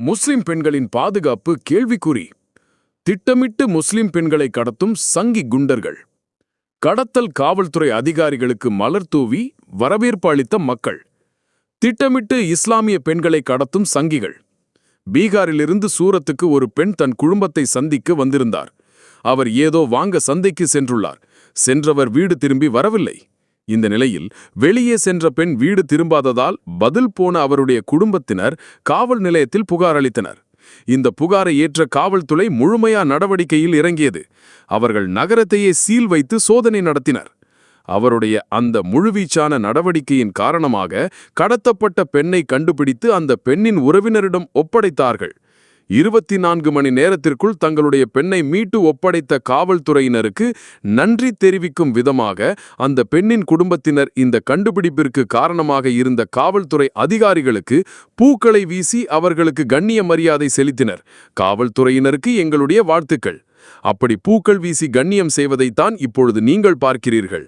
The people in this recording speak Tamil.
முஸ்லிம் பெண்களின் பாதுகாப்பு கேள்விக்குறி. திட்டமிட்டு முஸ்லிம் பெண்களை கடத்தும் சங்கி குண்டர்கள். கடத்தல் காவல்துறை அதிகாரிகளுக்கு மலர் தூவி வரவேற்பு அளித்த மக்கள். திட்டமிட்டு இஸ்லாமிய பெண்களை கடத்தும் சங்கிகள். பீகாரிலிருந்து சூரத்துக்கு ஒரு பெண் தன் குடும்பத்தை சந்திக்க வந்திருந்தார். அவர் ஏதோ வாங்க சந்தைக்கு சென்றுள்ளார். சென்றவர் வீடு திரும்பி வரவில்லை. இந்த நிலையில் வெளியே சென்ற பெண் வீடு திரும்பாததால் பதில் போன அவருடைய குடும்பத்தினர் காவல் நிலையத்தில் புகார் அளித்தனர். இந்த புகாரை ஏற்ற காவல்துறை முழுமையா நடவடிக்கையில் இறங்கியது. அவர்கள் நகரத்தையே சீல் வைத்து சோதனை நடத்தினர். அவருடைய அந்த முழுவீச்சான நடவடிக்கையின் காரணமாக கடத்தப்பட்ட பெண்ணை கண்டுபிடித்து அந்த பெண்ணின் உறவினரிடம் ஒப்படைத்தார்கள். இருபத்தி நான்கு மணி நேரத்திற்குள் தங்களுடைய பெண்ணை மீட்டு ஒப்படைத்த காவல்துறையினருக்கு நன்றி தெரிவிக்கும் விதமாக அந்த பெண்ணின் குடும்பத்தினர் இந்த கண்டுபிடிப்பிற்கு காரணமாக இருந்த காவல்துறை அதிகாரிகளுக்கு பூக்களை வீசி அவர்களுக்கு கண்ணிய மரியாதை செலுத்தினர். காவல்துறையினருக்கு எங்களுடைய வாழ்த்துக்கள். அப்படி பூக்கள் வீசி கண்ணியம் செய்வதைத்தான் இப்பொழுது நீங்கள் பார்க்கிறீர்கள்.